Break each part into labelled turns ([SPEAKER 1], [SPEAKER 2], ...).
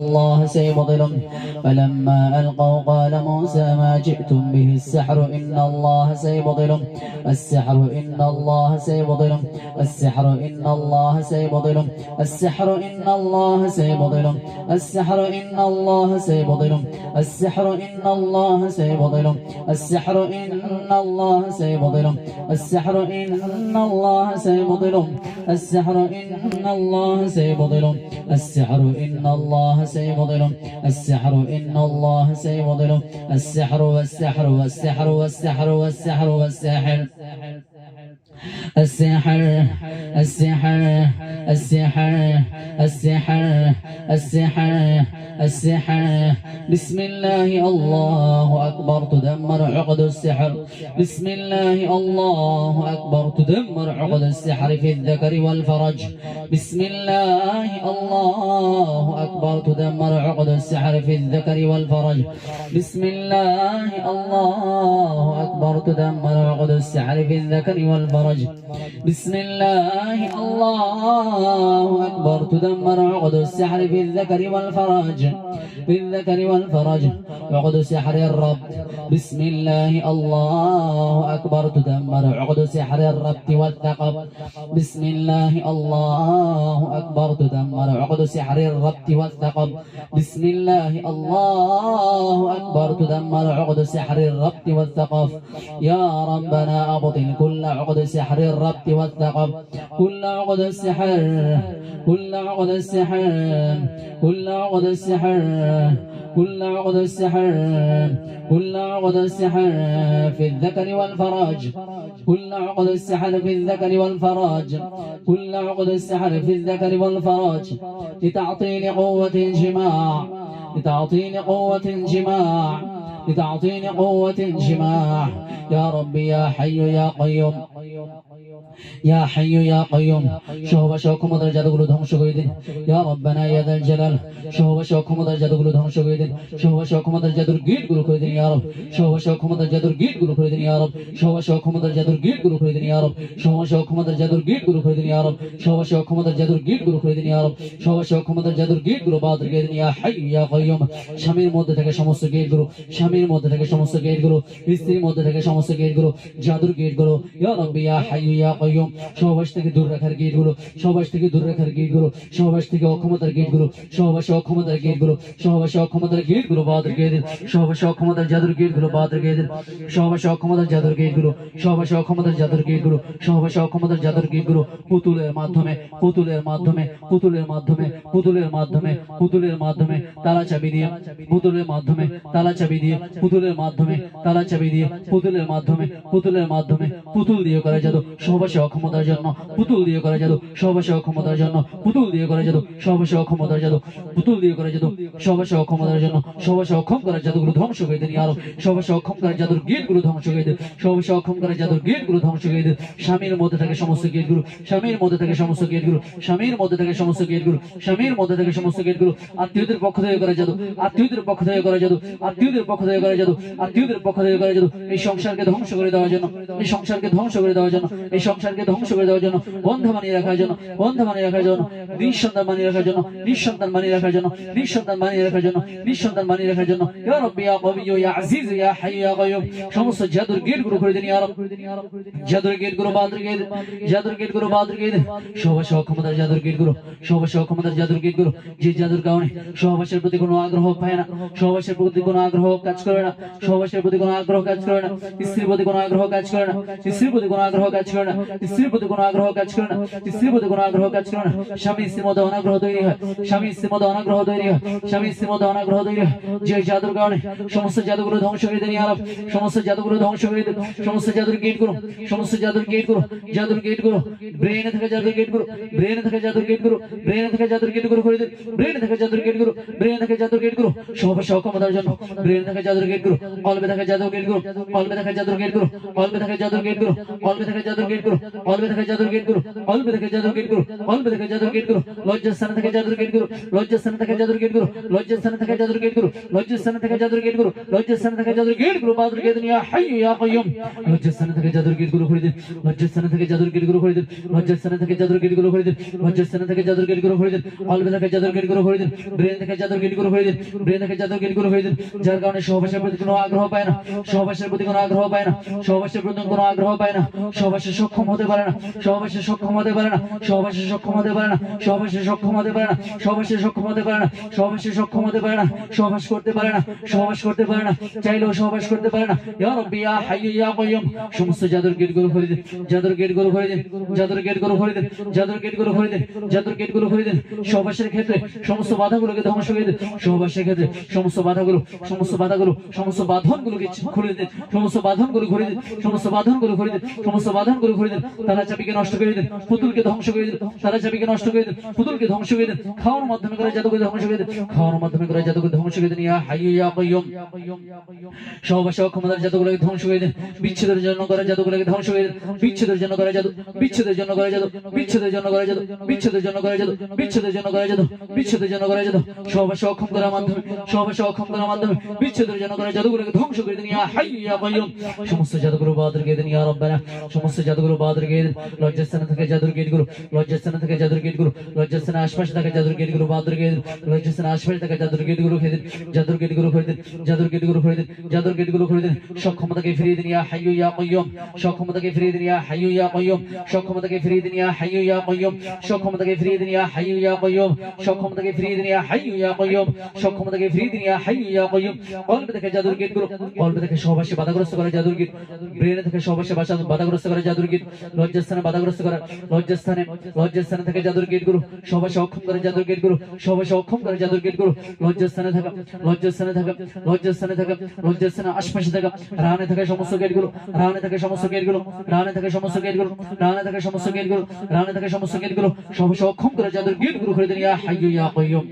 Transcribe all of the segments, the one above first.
[SPEAKER 1] الله سيبطل فلما ألقوا قال موسى ما جئتم به السحر إن الله سيبطل السحر إن الله سيبطل السحر إن الله سيبطل السحر إن الله سيبطل السحر إن الله سيبطل السحر إن الله سيبطل السحر إن الله سيبطل السحر إن الله سيبطل السحر إن الله سيبطل السحر إن الله سيبطل. السحر إن الله سيبطل. السحر والسحر والسحر والسحر والسحر والساحر السحر السحر السحر السحر السحر السحر. بسم الله الله أكبر تدمر عقد السحر. بسم الله الله أكبر تدمر عقد السحر في الذكر والفرج. بسم الله الله أكبر تدمر عقد السحر في الذكر والفرج. بسم الله الله أكبر تدمر عقد السحر في الذكر والفرج. بسم الله الله أكبر. تدمر عقد السحر في الذكر والفرج. في الذكر والفرج. عقد سحر الرب. بسم الله الله أكبر. تدمر عقد سحر الربط والثقب. بسم الله الله أكبر. تدمر عقد سحر الربط والثقب. بسم الله الله أكبر. تدمر عقد سحر الربط والثقف يا ربنا أبطل كل عقد سحر الربط والثقب. كل عقد السحر كل عقد السحر كل عقد السحر كل عقد السحر كل عقد السحر في الذكر والفرج كل عقد السحر في الذكر والفرج كل عقد السحر في الذكر والفرج لتعطيني قوة انجماع لتعطيني قوة انجماع لتعطيني قوة انجماع يا ربي يا حي يا قيوم. ইয়া হাইয়ু ইয়া কাইয়ুম সহবাস অক্ষমতার জাদুগুলো ধ্বংস করে দিন। ইয়া রব্বানা ইয়া দাল জালাল সহবাস অক্ষমতার জাদুগুলো ধ্বংস করে দিন। সহবাস অক্ষমতার জাদুর গিটগুলো করে দিন, ইয়া রব। সহবাস অক্ষমতার জাদুর গিটগুলো করে দিন, ইয়া রব। সহবাস অক্ষমতার জাদুর গিটগুলো করে দিন, ইয়া রব। সহবাস অক্ষমতার জাদুর গিটগুলো করে দিন, ইয়া রব। সহবাস অক্ষমতার জাদুর গিটগুলো করে দিন, ইয়া রব। সহবাস অক্ষমতার জাদুর গিটগুলো বাতিল করে দিন, ইয়া হাইয়ু ইয়া কাইয়ুম স্বামীর মধ্যে থেকে সমস্ত গেটগুলো, স্বামীর মধ্যে থেকে সমস্ত গেটগুলো, স্ত্রীর মধ্যে থেকে সমস্ত গেটগুলো, জাদুর গেটগুলো, ইয়া রব্বি ইয়া হাইয়ু ইয়া কাইয়ুম সহবাস থেকে দূর রাখার গেটগুলো সহবাস থেকে দূর রাখার গেটগুলো সহবাস থেকে অক্ষমতার গেটগুলো সহবাসে অক্ষমতার গেটগুলো সহবাসে অক্ষমতার গেটগুলো বাদ রেখে দিন। সহবাসে অক্ষমতার জাদুর গেটগুলো বাদ রেখে দিন। সহবাসে অক্ষমতার জাদুর গেটগুলো সহবাসে অক্ষমতার জাদুর গেটগুলো সহবাসে অক্ষমতার জাদুর গেটগুলো পুতুলের মাধ্যমে পুতুলের মাধ্যমে পুতুলের মাধ্যমে পুতুলের মাধ্যমে পুতুলের মাধ্যমে তালা চাবি দিয়ে, পুতুলের মাধ্যমে তালা চাবি দিয়ে, পুতুলের মাধ্যমে তালা চাবি দিয়ে, পুতুলের মাধ্যমে পুতুলের মাধ্যমে পুতুল দিয়ে করা যেত সহবাসে অক্ষমতার জন্য পুতুল দিয়ে করা যেত সহবাসে অক্ষমতার জন্য পুতুল দিয়ে করা যেত সহবাসে অক্ষমতার যেত পুতুল দিয়ে করা যেত সহবাসে অক্ষমতার জন্য সহবাসে অক্ষম করার জাদুগুলো ধ্বংস করে দিন আরও সহবাসে অক্ষম করার জাদুর গেটগুলো ধ্বংস করে দিন সহবাসে অক্ষম করার জাদুর গেটগুলো ধ্বংস করে দিন স্বামীর মধ্যে থাকে সমস্ত গেটগুলো স্বামীর মধ্যে থাকে সমস্ত গেটগুলো স্বামীর মধ্যে থাকে সমস্ত গেটগুলো স্বামীর মধ্যে থাকে সমস্ত গেটগুলো আত্মীয়দের পক্ষ থেকে করা জাদু, আত্মীয়দের পক্ষ থেকে করা জাদু, আত্মীয়দের পক্ষ থেকে করা জাদু, আত্মীয়দের পক্ষ থেকে করা জাদু, এই সংসারকে ধ্বংস করে দেওয়ার জন্য, এই সংসারকে ধ্বংস করে দেওয়ার জন্য, এই সংসারকে ধ্বংস করে দেওয়ার জন্য, বন্ধ বানিয়ে রাখার জন্য, বন্ধ বানিয়ে রাখার জন্য, নিঃসন্তান বানিয়ে রাখার জন্য, নিঃসন্তান বানিয়ে রাখার জন্য, নিঃসন্তান বানিয়ে রাখার জন্য, নিঃসন্তান বানিয়ে রাখার জন্য। ইয়া রাব্বি, ইয়া কবি, ইয়া আজিজ ইয়া হাই ইয়া সমস্ত জাদুর গেটগুলো করে দিন, ইয়া রব। জাদুর গেটগুলো বাদ রেখে দিন। জাদুর গেট জাদুর গেট জাদুরগুলো যে জাদুর কারণে সহবাসের প্রতি কোনো আগ্রহ পায় না সহবাসের প্রতি কোনো আগ্রহ কাজ করে না সহবাসের প্রতি কোনো আগ্রহ কাজ করে না, স্ত্রীর প্রতি কোনো আগ্রহ কাজ করে না, স্ত্রীর প্রতি কোনো আগ্রহ কাজ করে না। স্ত্রীর প্রতি কোনো আগ্রহ কাজ করে না স্ত্রীর প্রতি কোনো আগ্রহ কাজ করে না স্বামী স্ত্রীর মধ্যে অনাগ্রহ তৈরি হয় স্বামী স্ত্রীর মধ্যে অনাগ্রহ তৈরি হয় স্বামী স্ত্রীর মধ্যে অনাগ্রহ তৈরি হয় যে জাদুর কারণে সমস্ত জাদুগুলো ধ্বংস করে দেন আরব সমস্ত জাদুগুলো ধ্বংস করে দেন সমস্ত জাদুর গেটগুলো সমস্ত জাদুর গেটগুলো জাদুর গেটগুলো ব্রেনে থাকা জাদুর গেটগুলো ব্রেনে থাকা জাদুর গেটগুলো ব্রেনে থাকা জাদুর গেটগুলো করে দেন ব্রেনে থাকা জাদুর গেটগুলো ব্রেনে থাকা জাদুর গেটগুলো সহবাসে অক্ষমতার জন্য ব্রেনে থাকা জাদুর গেটগুলো কলবে থাকা জাদুর গেটগুলো কলবে থাকা জাদুর গেটগুলো কলবে থাকা জাদুর গেটগুলো কলবে থাকা জাদুর গেট গুলো কলবে থেকে জাদুর গেটগুলো কলবে থেকে জাদুর গেটগুলো কলবে থেকে জাদুর গেটগুলো লজ্জাস্থান থেকে জাদুর গেটগুলো লজ্জাস্থান থেকে জাদুর গেটগুলো লজ্জাস্থান থেকে জাদুর গেটগুলো লজ্জাস্থান থেকে জাদুর গেটগুলো লজ্জাস্থান থেকে জাদুর গেটগুলো বাদুর গেট ইয়া হাইয়ু ইয়া কাইয়ুম লজ্জাস্থান থেকে জাদুর গেটগুলো খুলে দিন লজ্জাস্থান থেকে জাদুর গেটগুলো খুলে দিন লজ্জাস্থান থেকে জাদুর গেটগুলো খুলে দিন লজ্জাস্থান থেকে জাদুর গেটগুলো খুলে দিন কলবে থেকে জাদুর গেটগুলো খুলে দিন ব্রেন থেকে জাদুর গেটগুলো খুলে দিন ব্রেন থেকে জাদুর গেটগুলো খুলে দিন যার কারণে সহবাসের প্রতি কোনো আগ্রহ পায় না সহবাসের প্রতি কোনো আগ্রহ পায় না সহবাসের প্রতি কোনো আগ্রহ পায় না সহবাসে সক্ষম হতে পারে না। সহবাসে সক্ষম হতে পারে না। সহবাসে সক্ষম হতে পারে না। সহবাসে সক্ষম হতে পারে না। সহবাসে সক্ষম হতে পারে না। সহবাসে সক্ষম হতে পারে না। সহবাস করতে পারে না। সহবাস করতে পারে না। চাইলেও সহবাস করতে পারে না। ইয়া রাব্বি, ইয়া হাইয়ু ইয়া কাইয়ুম সমস্ত জাদুর গেটগুলো খুলে দিন জাদুর গেটগুলো খুলে দিন জাদুর গেটগুলো খুলে দিন জাদুর গেটগুলো খুলে দিন জাদুর গেটগুলো খুলে দিন সহবাসের ক্ষেত্রে সমস্ত বাধাগুলোকে ধ্বংস করে দিন সহবাসের ক্ষেত্রে সমস্ত বাধাগুলো সমস্ত বাধাগুলো, সমস্ত বাঁধনগুলোকে খুলে দিন সমস্ত বাঁধনগুলো ঘুরে দিন সমস্ত বাঁধনগুলো ঘুরে দিন সমস্ত বাঁধনগুলো ঘুরে দিন তারা চাবিকে নষ্ট করে দিন পুতুলকে ধ্বংস করে দিন তারা চাবিকে নষ্ট করে দিন পুতুলকে ধ্বংস করে দিন খাওয়ার মাধ্যমে করে জাদুকে ধ্বংস করে দিন খাওয়ার মাধ্যমে করে জাদুকে ধ্বংস করে দিন ইয়া হাইয়ু ইয়া কাইয়ুম সহবাসে অক্ষমতার জাদুগুলোকে ধ্বংস করে দিন বিচ্ছেদের জন্য করে জাদুগুলোকে ধ্বংস করে দিন বিচ্ছেদের জন্য করে জাদু বিচ্ছেদের জন্য করে জাদু বিচ্ছেদের জন্য করে জাদু বিচ্ছেদের জন্য করে জাদু বিচ্ছেদের জন্য করে জাদু বিচ্ছেদের জন্য করে জাদু সহবাসে অক্ষম করার মাধ্যমে সহবাসে অক্ষম করার মাধ্যমে বিচ্ছেদের জন্য করে জাদুগুলোকে ধ্বংস করে দিন ইয়া হাইয়ু ইয়া কাইয়ুম সমস্ত জাদুগুলো বাদ রেখে দিন ইয়া রব্বানা সমস্ত জাদুগুলো বাদ রেখে দিন লজ্জাস্থান থেকে জাদুর গেটগুলো, লজ্জাস্থান থেকে জাদুর গেটগুলো, লজ্জাস্থান আশপাশে থাকা জাদুর গেটগুলো বাদ রেখে দিন লজ্জাস্থান আশপাশে থাকা জাদুর গেটগুলো খেয়ে দিন, জাদুর গেটগুলো খুলে দিন, জাদুর গেটগুলো খুলে দিন, জাদুর গেটগুলো খুলে দিন সক্ষমতাকে ফিরিয়ে দিন, ইয়া হাইয়ু ইয়া কাইয়ুম সক্ষমতাকে ফিরিয়ে দিন, ইয়া হাইয়ু ইয়া কাইয়ুম সক্ষমতাকে ফিরিয়ে দিন, ইয়া হাইয়ু ইয়া কাইয়ুম সক্ষমতাকে ফিরিয়ে দিন, ইয়া হাইয়ু ইয়া কাইয়ুম সক্ষমতাকে ফিরিয়ে দিন, ইয়া হাইয়ু ইয়া কাইয়ুম সক্ষমতাকে ফিরিয়ে দিন, ইয়া হাইয়ু ইয়া কাইয়ুম কলবে থেকে জাদুর গেটগুলো কলবে থেকে সহবাসে বাধাগ্রস্ত করে জাদুর গেট, ব্রেনে থেকে সহবাসে বাসা বাধাগ্রস্ত করে জাদুর গেট লজ্জাস্থানে বাধাগ্রস্ত করে, লজ্জাস্থানে লজ্জাস্থানে থেকে জাদুর গেটগুলো। সহবাসে অক্ষম করে জাদুর গেটগুলো সহবাসে অক্ষম করে জাদুর গেটগুলো। লজ্জাস্থানে থাকা লজ্জাস্থানে থাকা লজ্জাস্থানে থাকা, লজ্জাস্থানে আশপাশে থাকা, রানে থাকা সমস্ত গেটগুলো, রানে থাকা সমস্ত গেটগুলো, রানে থাকা সমস্ত গেটগুলো, রানে থাকা সমস্ত গেটগুলো, রানে থাকা সমস্ত গেটগুলো। সহবাসে অক্ষম করে জাদুর গেটগুলো খুলে দিন, ইয়া হাইয়ু ইয়া কাইয়ুম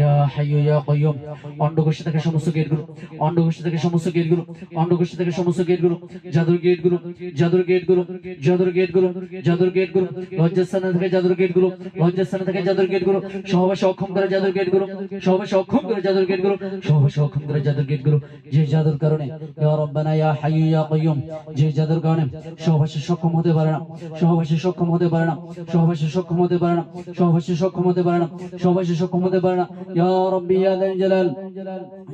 [SPEAKER 1] ইয়া হাইয়ু ইয়া কাইয়ুম অন্ডকোষ থেকে সমস্ত গেটগুলো অন্ডকোষ থেকে সমস্ত গেটগুলো অন্ডকোষ থেকে সমস্ত গেটগুলো, জাদুর গেটগুলো জাদুর গেটগুলো জাদুর গেটগুলো জাদুর গেটগুলো, লজ্জাস্থান থেকে জাদুর গেটগুলো, লজ্জাস্থান থেকে জাদুর গেটগুলো, সহবাসে অক্ষম করে জাদুর গেটগুলো, সহবাসে অক্ষম করে জাদুর গেটগুলো, সহবাসে অক্ষম করে জাদুর গেটগুলো, যে জাদুর কারণে, ইয়া রব্বানা, ইয়া হাইয়ু, ইয়া কাইয়ুম, যে জাদুর কারণে সহবাসে সক্ষম হতে পারে না, সহবাসে সক্ষম হতে পারে না, সহবাসে সক্ষম হতে পারে না, সহবাসে সক্ষম হতে পারে না, সহবাসে সক্ষম হতে পারে না, ইয়া রব্বি, ইয়া জালাল,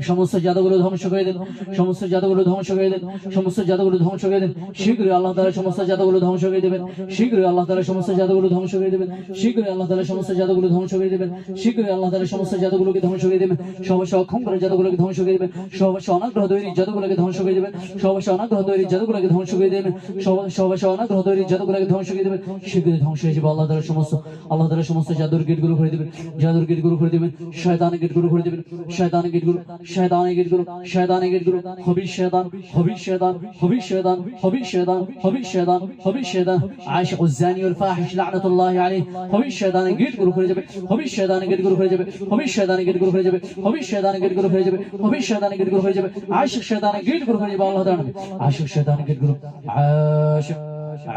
[SPEAKER 1] সমস্ত জাদুগুলো ধ্বংস করে দেন সমস্ত জাদুগুলো ধ্বংস করে দেন সমস্ত জাদুগুলো ধ্বংস করে দেন শীঘ্রই আল্লাহ তাআলা সমস্ত জাদুগুলো ধ্বংস করে দেবেন। শীঘ্রই আল্লাহ তাআলা সমস্ত জাদুগুলো ধ্বংস করে দেবেন। শীঘ্রই আল্লাহ তাআলা সমস্ত জাদুগুলো ধ্বংস করে দেবেন। শীঘ্রই আল্লাহ তাআলা সমস্ত জাদুগুলোকে ধ্বংস করে দেবেন। সহবাসে অক্ষম করে জাদুগুলোকে ধ্বংস করে দেবেন। সহবাসে অনাগ্রহ তৈরি জাদুগুলোকে ধ্বংস করে দেবেন। সহবাসে অনাগ্রহ তৈরি জাদুগুলোকে ধ্বংস করে দেবেন। সহবাসে অনাগ্রহ তৈরি জাদুগুলোকে ধ্বংস করে দেবেন। শীঘ্রই ধ্বংস হয়ে যাবে আল্লাহ তাআলা সমস্ত, আল্লাহ তাআলা সমস্ত জাদুর গেটগুলো করে দেবেন। জাদুর গেটগুলো করে দেবেন। শয়তানের গেটগুলো করে দেবেন। শয়তানের গেটগুলো শয়তানের গেটগুলো শয়তানের গেটগুলো। হবি শয়তান হবি শয়তান হবি শয়তান হবি শয়তান হবি শয়তান। হবে শয়তান আয়েশা উজানি উল ফাহিশ লানাতুল্লাহি আলাইহি। হবে শয়তান গেটগুলো করে যাবে। হবে শয়তান গেটগুলো করে যাবে। হবে শয়তান গেটগুলো করে যাবে। হবে শয়তান গেটগুলো করে যাবে। হবে শয়তান গেটগুলো হয়ে যাবে। আয়েশা শয়তান গেটগুলো করে যাবে আল্লাহ তাআলা আয়েশা শয়তান গেটগুলো আয়েশা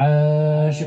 [SPEAKER 1] আয়েশা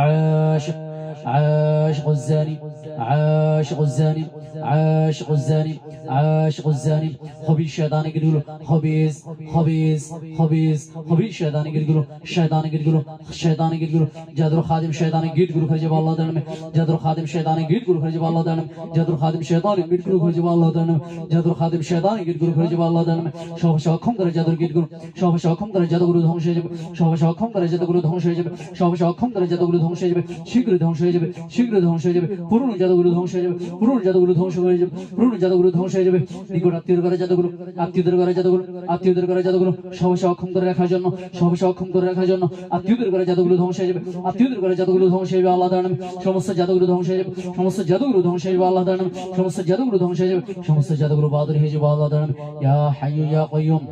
[SPEAKER 1] আয়েশা। عاشق الزاني عاشق الزاني عاشق الزاني عاشق الزاني خبي شيطان يقولوا خبيز خبيز خبيز خبي شيطان يقولوا شيطان يقولوا شيطان يقولوا جادر خادم شيطان يقولوا خرج الله تعالى جادر خادم شيطان يقولوا خرج الله تعالى جادر خادم شيطان يقولوا خرج الله تعالى جادر خادم شيطان يقولوا خرج الله تعالى সব সক্ষম করে জাদুর গেটগুলো সব সক্ষম করে জাদুগুলো ধ্বংস হয়ে যাবে সব সক্ষম করে জাদুগুলো ধ্বংস হয়ে যাবে সব সক্ষম করে জাদুগুলো ধ্বংস হয়ে যাবে শীঘ্রই ধ্বংস হয়ে যাবে শীঘ্রই ধ্বংস হয়ে যাবে পুরনো জাদুগুলো ধ্বংস হয়ে যাবে পুরনো জাদুগুলো ধ্বংস হয়ে যাবে পুরনো জাদুগুলো ধ্বংস হয়ে যাবে নিকট আত্মীয় করে জাদুগুলো আত্মীয়দের করে জাদুগুলো আত্মীয়দের করে জাদুগুলো সব সক্ষম করে রাখার জন্য সব সক্ষম করে রাখার জন্য আত্মীয়দের করে জাদুগুলো ধ্বংস হয়ে যাবে আত্মীয়দের করে জাদুগুলো ধ্বংস হয়ে যাবে আল্লাহ তাআলা সমস্ত জাদুগুলো ধ্বংস হয়ে যাবে সমস্ত জাদুগুলো ধ্বংস হয়ে যাবে আল্লাহ তাআলা সমস্ত জাদুগুলো ধ্বংস হয়ে যাবে সমস্ত জাদুগুলো বাদর হয়ে যাবে আল্লাহ তাআলা ইয়া হাইয়ু ইয়া কাইয়ুম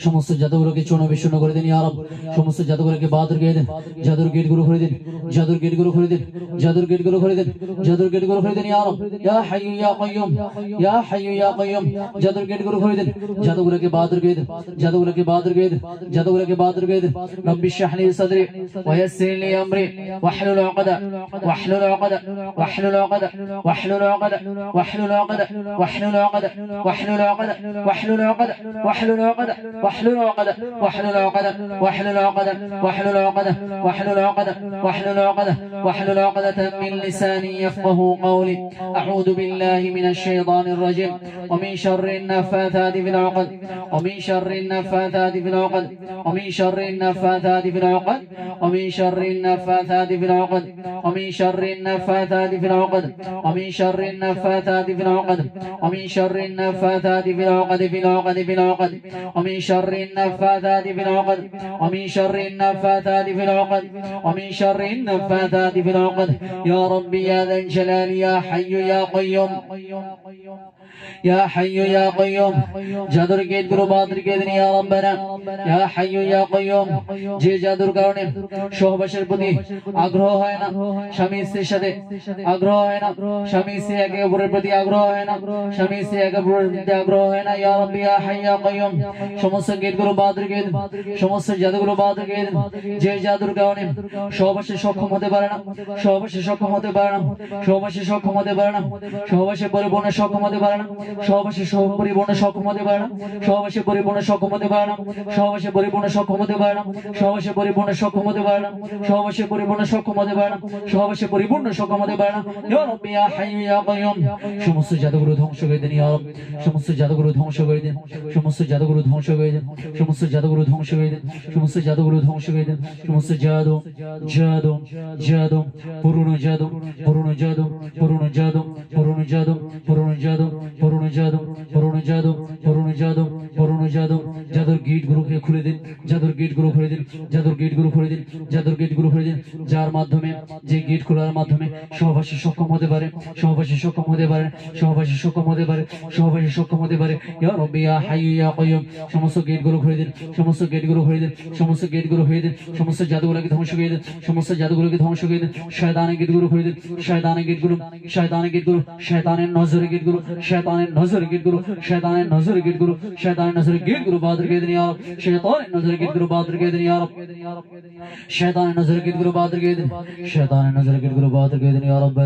[SPEAKER 1] সমস্ত জাদুগুলোকে চূর্ণ বিচ্ছন্ন করে দিন ইয়া রব সমস্ত জাদুগুলোকে বাদর গিয়ে দেন জাদুর গেটগুলো খুলে দিন জাদুর গেট গুলো খুলে দিন জাদুর গেট গুলো খুলে দিন জাদুর গেট গুলো খুলে দিন ইয়া রব ইয়া হাইয়ু ইয়া কাইয়ুম ইয়া হাইয়ু ইয়া কাইয়ুম জাদুর গেট গুলো খুলে দিন জাদুগুলোকে বাদর করে দিন জাদুগুলোকে বাদর করে দিন জাদুগুলোকে বাদর করে দিন রব্বি ইশরাহ লি সাদরি ওয়া ইয়াসসির লি আমরি واحلل عقدة واحلل عقدة واحلل عقدة واحلل عقدة واحلل عقدة واحلل عقدة واحلل عقدة واحلل عقدة واحلل عقدة واحلل عقدة واحلل عقدة واحلل عقدة واحلل عقدة واحلل عقدة واحلل عقدة واحلل عقدة من لساني يفقه قولي أعوذ بالله من الشيطان الرجيم ومن شر النفاثات في العقد ومن شر النفاثات في العقد ومن شر النفاثات في العقد ومن شر النفاثات في العقد ومن شر النفاثات في العقد ومن شر النفاثات في العقد ومن شر النفاثات في العقد في العقد في العقد ومن شر النفاثات في العقد ومن شر النفاثات في العقد ومن شر النفاثات في العقد. يا ربي يا ذا الجلال يا حي يا قيوم. يا حي يا قيوم জাদুর গেট গুলো বাদ রেখে দিন ইয়া রব্বানা ইয়া হাইয়ু ইয়া কাইয়ুম যে জাদুর কারণে সহবাসের প্রতি আগ্রহ হয় না স্বামী স্ত্রীর সাথে আগ্রহ হয় না স্বামী স্ত্রী একে অপরের প্রতি আগ্রহ হয় না স্বামী স্ত্রী একে অপরের প্রতি আগ্রহ হয় না ইয়া রব্বি ইয়া হাইয়ু ইয়া কাইয়ুম সমস্ত গেট গুলো বাদ রেখে দিন সমস্ত জাদুগুলো বাদ রেখে দিন যে জাদুর কারণে সহবাসে সক্ষম হতে পারে না সহবাসে সক্ষম হতে পারে না সহবাসে সক্ষম হতে পারে না সহবাসে পরিপূর্ণ সক্ষম হতে পারে না সহবাসে সহ পরিপূর্ণ সক্ষম হতে পারে না সহবাসে পরিপূর্ণ সক্ষম হতে পারে না সহবাসে পরিপূর্ণ সক্ষম হতে পারে না সহবাসে পরিপূর্ণ সক্ষম হতে পারে না সহবাসে পরিপূর্ণ সক্ষম হতে পারে না সহবাসে পরিপূর্ণ সক্ষম হতে পারে না ইয়া রাব্বি, ইয়া হাইয়ু ইয়া কাইয়ুম সমস্ত জাদুগুলো ধ্বংস করে দিন, ইয়া রব। সমস্ত জাদুগুলো ধ্বংস করে দিন। সমস্ত জাদুগুলো ধ্বংস করে দিন। সমস্ত জাদুগুলো ধ্বংস করে দিন। সমস্ত জাদুগুলো ধ্বংস করে দিন। সমস্ত জাদু জাদু জাদু, পুরনো জাদু পুরনো জাদু পুরনো জাদু পুরনো জাদু পুরনো জাদু পুরনো যাদব পুরনো যাদব পুরনো যাদব পুরনো জাদু জাদুর গেট গুলোকে খুলে দিন জাদুর গেটগুলো খুলে দিন জাদুর গেটগুলো খুলে দিন জাদুর গেটগুলো খুলে দিন যার মাধ্যমে যে গেট খোলার মাধ্যমে সহবাসী সক্ষম হতে পারে সহবাসী সক্ষম হতে পারে সহবাসী সক্ষম হতে পারে সহবাসী সক্ষম হতে পারে ইয়া রব্বি ইয়া হাইয়ু ইয়া কাইয়ুম সমস্ত গেটগুলো খুলে দিন সমস্ত গেটগুলো খুলে দিন সমস্ত গেটগুলো খুলে দিন সমস্ত জাদুগুলোকে ধ্বংস করে দিন সমস্ত জাদুগুলোকে ধ্বংস করে দিন শয়তানের গেটগুলো খুলে দিন শয়তানের গেটগুলো শয়তানের গেটগুলো শয়তানের নজরে গেটগুলো شیطان نظر گیر گرو شیطان نظر گیر گرو شیطان نظر گیر گرو بادر کے دنیا رب شیطان نظر گیر گرو بادر کے دنیا رب شیطان نظر گیر گرو بادر کے دنیا شیطان نظر گیر گرو بادر کے دنیا رب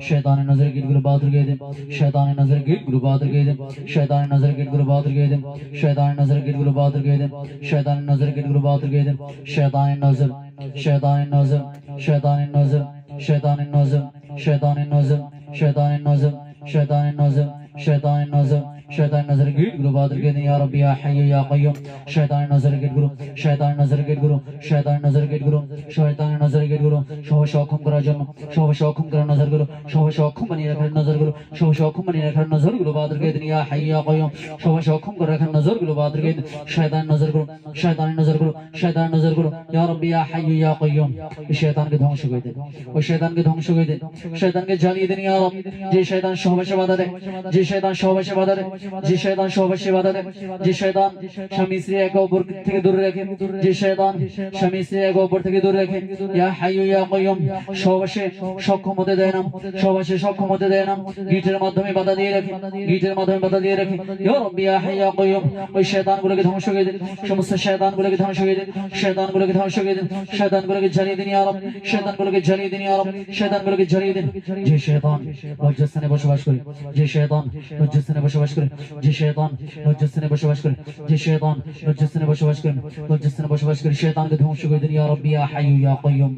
[SPEAKER 1] شیطان نظر گیر گرو بادر کے دنیا شیطان نظر گیر گرو بادر کے دنیا شیطان نظر گیر گرو بادر کے دنیا شیطان نظر گیر گرو بادر کے دنیا شیطان نظر گیر گرو بادر کے دنیا شیطان نظر شیطان نظر شیطان نظر شیطان نظر شیطان نظر شیطان نظر शैतान नजम शैतान नजम शैतान नजर गिर गुरु बहादुर के या रबी या हय या कय्यूम शैतान नजर गिर गुरु शैतान नजर गिर गुरु शैतान नजर गिर गुरु शैतान नजर गिर गुरु সহ সক্ষম করার জন্য সহ সক্ষম করার নজর গুলো সহ সক্ষম বানিয়ে রাখার নজর গুলো সহ সক্ষম বানিয়ে রাখার নজর গুলো বাদর কে ইয়া হাই ইয়া কাইয়ুম সহ সক্ষম করে রাখার নজর গুলো বাদর কে শয়তান নজর গুলো শয়তান নজর গুলো শয়তান নজর গুলো ইয়া রব্বি ইয়া হাই ইয়া কাইয়ুম এই শয়তানকে ধ্বংস করে দেন ওই শয়তানকে ধ্বংস করে দেন শয়তানকে জ্বালিয়ে দেন ইয়া রব যে শয়তান সহবাসে বাধা দেয় যে শয়তান সহবাসে বাধা দেয় যে শয়তান সহবাসে বাধা দেয় যে শয়তান স্বামী স্ত্রী একে অপর থেকে দূরে রাখে, যে শয়তান স্বামী স্ত্রী একে অপর থেকে দূরে রাখে, ইয়া হাইয়ু, ইয়া কাইয়ুম, সহবাসে সক্ষম হতে দেয় না, সহবাসে সক্ষম হতে দেয় না, গিটের মাধ্যমে বাধা দিয়ে রাখে, গিটের মাধ্যমে বাধা দিয়ে রাখে, ইয়া রব্বি, ইয়া হাইয়ু, ইয়া কাইয়ুম, ওই শয়তানগুলোকে ধ্বংস করে দিন সমস্ত শয়তানগুলোকে ধ্বংস করে দিন শয়তানগুলোকে ধ্বংস করে দিন শয়তানগুলোকে জ্বালিয়ে দিন, ইয়া রব শয়তানগুলোকে জ্বালিয়ে দিন, ইয়া রব শয়তানগুলোকে জ্বালিয়ে দিন, যে শয়তান লজ্জাস্থানে বসবাস করে, যে শয়তান লজ্জাস্থানে বসবাস করে যে শয়তান লজ্জাস্থানে বসবাস করে যে শয়তান লজ্জাস্থানে বসবাস করে লজ্জাস্থানে বসবাস করে শয়তানকে ধ্বংস করে দিন ইয়া রব্বি ইয়া হাইয়ু ইয়া কাইয়ুম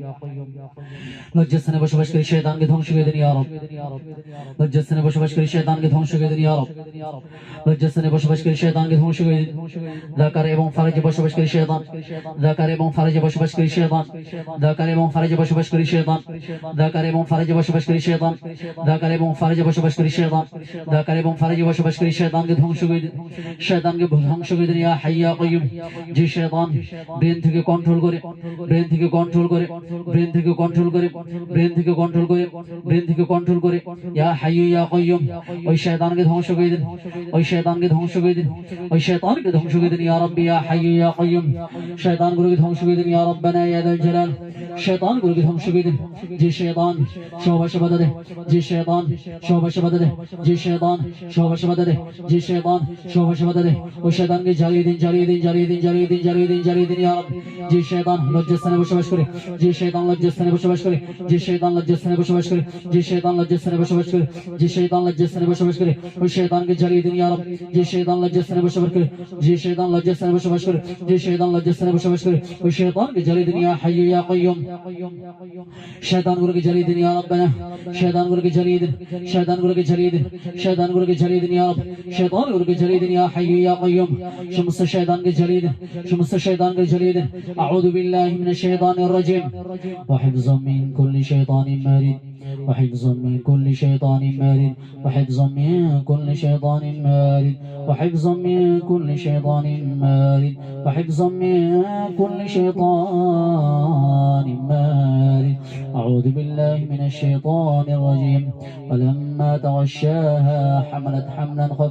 [SPEAKER 1] লজ্জাস্থানে বসবাস করে শয়তানকে ধ্বংস করে দিন ইয়া রব লজ্জাস্থানে বসবাস করে শয়তানকে ধ্বংস করে দিন ইয়া রব লজ্জাস্থানে বসবাস করে শয়তানকে ধ্বংস করে দিন দাকার এবং ফারাজে বসবাস করে শয়তান দাকার এবং ফারাজে বসবাস করে শয়তান দাকার এবং ফারাজে বসবাস করে শয়তান দাকার এবং ফারাজে বসবাস করে শয়তান দাকার এবং ফারাজে বসবাস করে শয়তান দাকার এবং ফারাজে বসবাস করে শয়তানকে ধ্বংস করে শয়তানকে ধ্বংস করে দিন ইয়া হাইয়া কাইয়ুম। যে শয়তান ব্রেন থেকে কন্ট্রোল করে, ব্রেন থেকে কন্ট্রোল করে, ব্রেন থেকে কন্ট্রোল করে, ব্রেন থেকে কন্ট্রোল করে, ব্রেন থেকে কন্ট্রোল করে, ইয়া হাইয়ু ইয়া কাইয়ুম। ওই শয়তানকে ধ্বংস করে দিন ওই শয়তানকে ধ্বংস করে দিন ওই শয়তানকে ধ্বংস করে দিন ইয়া রাব্বি ইয়া হাইয়ু ইয়া কাইয়ুম। শয়তানগুলোকে ধ্বংস করে দিন ইয়া রাব্বানা ইয়া দাল জালাল। শয়তানগুলোকে ধ্বংস করে দিন যে শয়তান, সহবাসে বাধা দেয় যে শয়তান, সহবাসে বাধা দেয় যে শয়তান, সহবাসে বাধা দেয় শয়তান সহবাসে বাধা দেয় ওই শয়তানকে জ্বালিয়ে দিন জ্বালিয়ে দিন জ্বালিয়ে দিন জ্বালিয়ে দিন জ্বালিয়ে দিন জ্বালিয়ে দিন ইয়া রাব্বি যে শয়তান লজ্জাস্থানে বসবাস করে যে শয়তান লজ্জাস্থানে বসবাস করে যে শয়তান লজ্জাস্থানে বসবাস করে যে শয়তান লজ্জাস্থানে বসবাস করে যে শয়তান লজ্জাস্থানে বসবাস করে ওই শয়তানকে জ্বালিয়ে দিন ইয়া রাব্বি যে শয়তান লজ্জাস্থানে বসবাস করে যে শয়তান লজ্জাস্থানে বসবাস করে যে শয়তান লজ্জাস্থানে বসবাস করে ওই শয়তানকে জ্বালিয়ে দিন ইয়া হাইয়ু ইয়া কাইয়ুম শয়তানগুলোকে জ্বালিয়ে দিন ইয়া রাব্বানা শয়তানগুলোকে জ্বালিয়ে দিন শয়তানগুলোকে জ্বালিয়ে দিন শয়তানগুলোকে জ্বালিয়ে দিন ইয়া রাbb شيطان الجليد يا حي يا قيوم. شمس الشيطان الجليد شمس الشيطان الجليد أعوذ بالله من الشيطان الرجيم. وحفظا من كل شيطان مارد وحفظا من كل شيطان مارد وحفظا من كل شيطان مارد وحفظا من كل شيطان مارد وحفظا من كل شيطان مارد أعوذ بالله من الشيطان الرجيم. ولما تغشاها حملت حملا خفيفا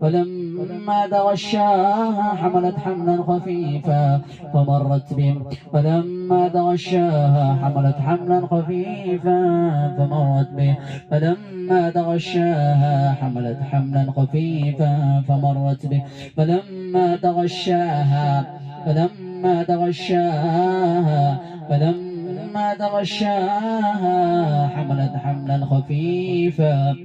[SPEAKER 1] ولما تغشاها حملت حملا خفيفا فمرت به. فلما تغشاها حملت حملا خفيفا فمرت به. فلما تغشاها حملت حملا خفيفا فمرت به. فلما تغشاها فلما تغشاها فلما تغشاها حملت حملا خفيفا